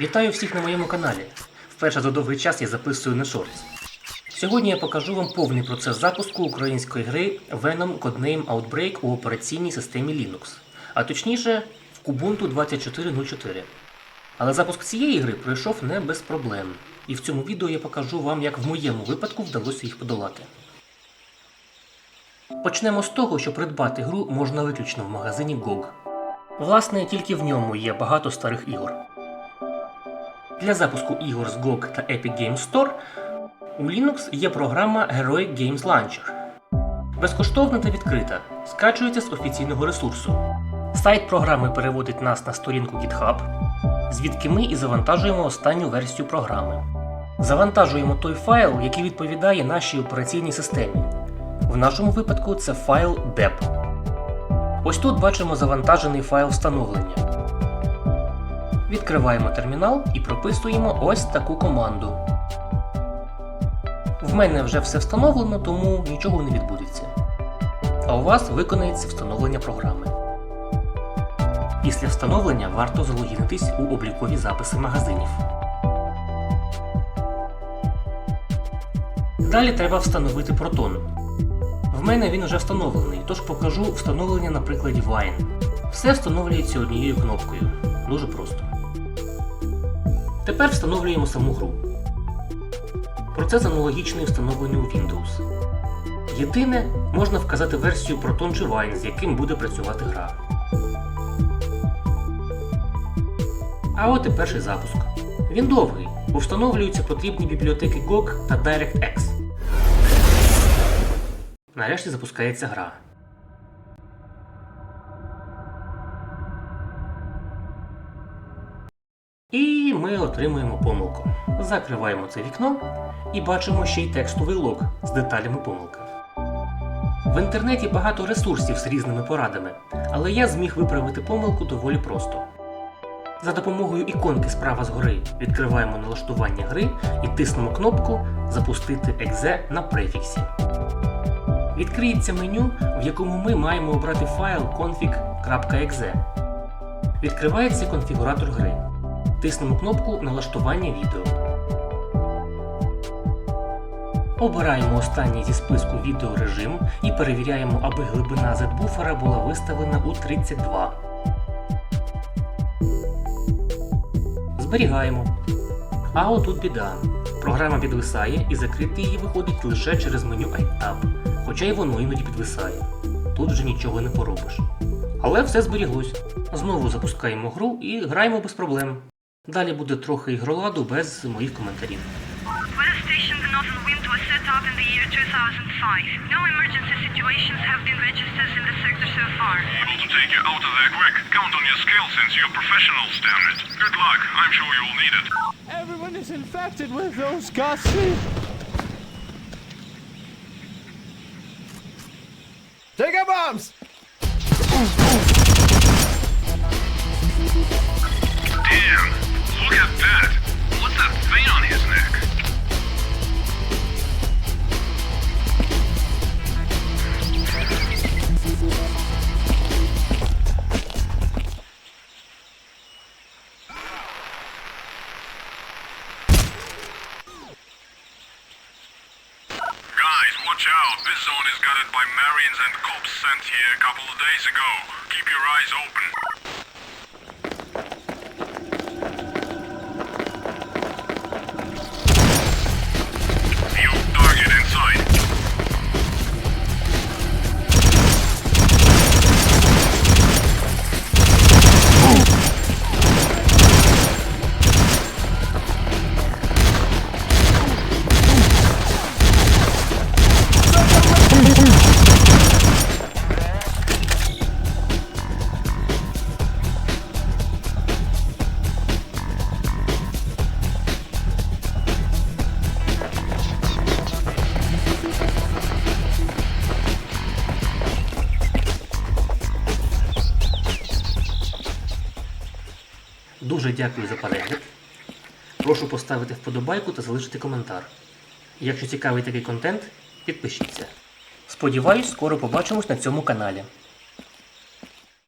Вітаю всіх на моєму каналі. Вперше за довгий час я записую на шортс. Сьогодні я покажу вам повний процес запуску української гри Venom Codename Outbreak у операційній системі Linux, а точніше в Kubuntu 24.04. Але запуск цієї гри пройшов не без проблем. І в цьому відео я покажу вам, як в моєму випадку вдалося їх подолати. Почнемо з того, що придбати гру можна виключно в магазині GOG. Власне, тільки в ньому є багато старих ігор. Для запуску ігор з GOG та Epic Games Store у Linux є програма Heroic Games Launcher. Безкоштовна та відкрита, скачується з офіційного ресурсу. Сайт програми переводить нас на сторінку GitHub, звідки ми і завантажуємо останню версію програми. Завантажуємо той файл, який відповідає нашій операційній системі. В нашому випадку це файл dep. Ось тут бачимо завантажений файл встановлення. Відкриваємо термінал і прописуємо ось таку команду. В мене вже все встановлено, тому нічого не відбудеться. А у вас виконається встановлення програми. Після встановлення варто залогінитись у облікові записи магазинів. Далі треба встановити Proton. В мене він вже встановлений, тож покажу встановлення на прикладі Wine. Все встановлюється однією кнопкою. Дуже просто. Тепер встановлюємо саму гру. Процес аналогічний встановленню Windows. Єдине, можна вказати версію Proton чи Wine, з яким буде працювати гра. А от і перший запуск. Він довгий, бо встановлюються потрібні бібліотеки GOG та DirectX. Нарешті запускається гра. І ми отримуємо помилку. Закриваємо це вікно і бачимо ще й текстовий лог з деталями помилки. В інтернеті багато ресурсів з різними порадами, але я зміг виправити помилку доволі просто. За допомогою іконки справа згори відкриваємо налаштування гри і тиснемо кнопку Запустити екзе на префіксі. Відкриється меню, в якому ми маємо обрати файл config.exe. Відкривається конфігуратор гри. Тиснемо кнопку Налаштування відео. Обираємо останній зі списку відеорежим і перевіряємо, аби глибина Z-буфера була виставлена у 32. Зберігаємо. А отут біда. Програма підвисає і закрити її виходить лише через меню iTab, хоча й воно іноді підвисає. Тут вже нічого не поробиш. Але все зберіглось. Знову запускаємо гру і граємо без проблем. Далі буде трохи ігроладу без моїх коментарів. Weather station the Northern Wind was set up in the year 2005. No emergency situations have been registered in the sector so far. able to take you out of there quick. Count on your skill since you're professionals, damn it. Good luck. I'm sure you'll need it. Everyone is infected with those ghastly. Take out bombs! Damn. That. What's that on his neck? Guys, watch out. This zone is guarded by Marians and cops sent here a couple of days ago. Keep your eyes open. Дуже дякую за перегляд. Прошу поставити вподобайку та залишити коментар. Якщо цікавий такий контент, підпишіться. Сподіваюсь, скоро побачимось на цьому каналі.